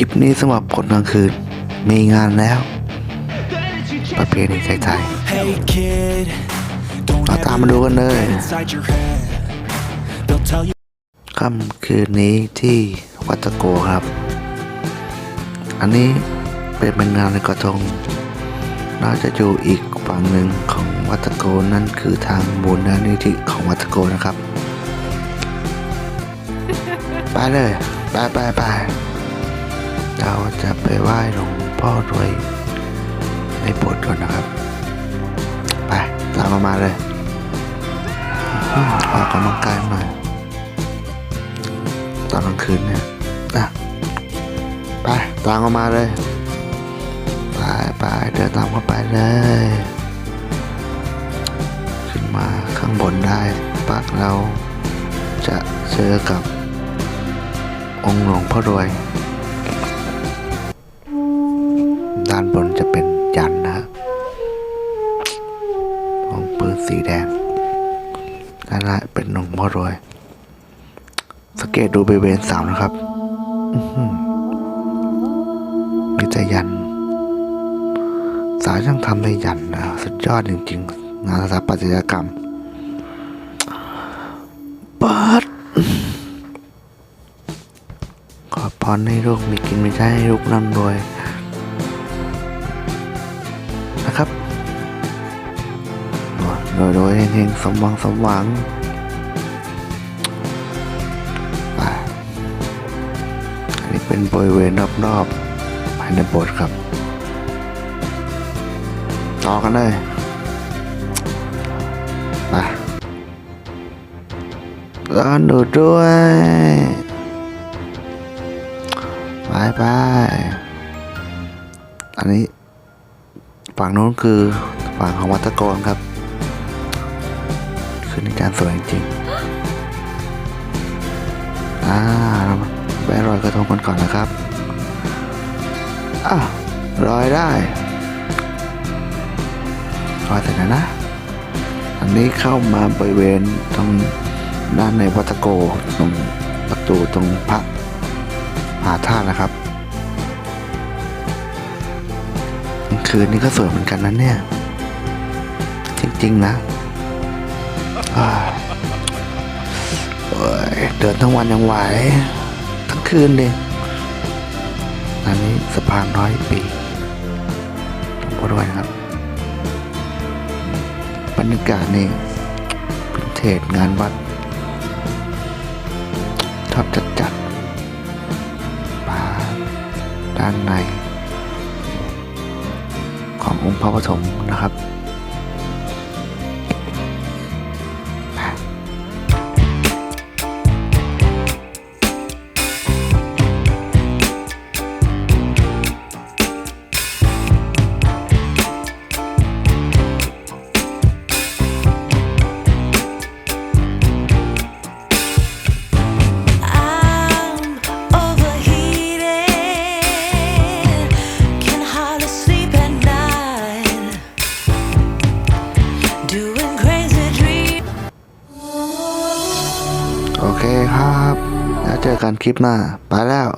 ลิปนี้สำหรับคนกลางคืน มีงานแล้ว ประเพณีไทย Hey kid, don't ๆเราตามมาดูกันเลย inside your head. They'll tell you ค่ำคืนนี้ที่วัดตะโกครับ อันนี้เป็นเป็นงานในอยกระทงน่าจะอยู่อีกฝั่งหนึ่งของวัดตะโกนั่นคือทางมูลนิธิของวัดตะโกนะครับ ไปเลย ไปไปไป เราจะไปไหว้หลวงพ่อด้วยในโบสถ์ก่อนนะครับ ไปตามมามาเลยออกกำลังกายหน่อยตอนกลางคืนเนี่ยอะไปตามเขามาเลย ไปไปเดินตามเข้าไปเลย ขึ้นมาข้างบนได้ปักเราจะเจอกับองค์หลวงพ่อรวย สีแดงด้านล่างเป็นหลวงพ่อรวยสังเกตดูบริเวณสานะครับอื้อหือมีแต่ยัน สาวช่างทำได้ยันนะสุดยอดจริงๆ งานสถาปัตยกรรมปิดขอพรให้ลูกมีกินมีใช้ให้ลูกร่ำรวย โดยโดยเฮงๆสมหวังสมหวังไปอันนี้เป็นบริเวณรอบๆภายในโบสถ์ครับ ต่อกันเลยไปร้อนดูด้วยไปไปอันนี้ฝั่งโน้นคือฝั่งของวัดตะโกนครับ คือในจานสวยจริงอ่าเราไปรอยกระทงกันก่อนนะครับอะรอยได้รอยเสร็จแล้วนะ อันนี้เข้ามาบริเวณตรงด้านในวัดตะโกตรงประตูตรงพระหาธานะครับคืนนี้ก็สวยเหมือนกันนะเนี่ย จริง ๆ นะ เดินทั้งวันยังไหว ทั้งคืนเลยอันนี้สะพานร้อยปีหลวงพ่อด้วยนะครับ บรรยากาศนี่พิเทศงานวัดชอบจัดจัดป่าด้านใน ขององค์พระปฐมนะครับ เคครับ แล้วเจอกันคลิปหน้า ไปแล้ว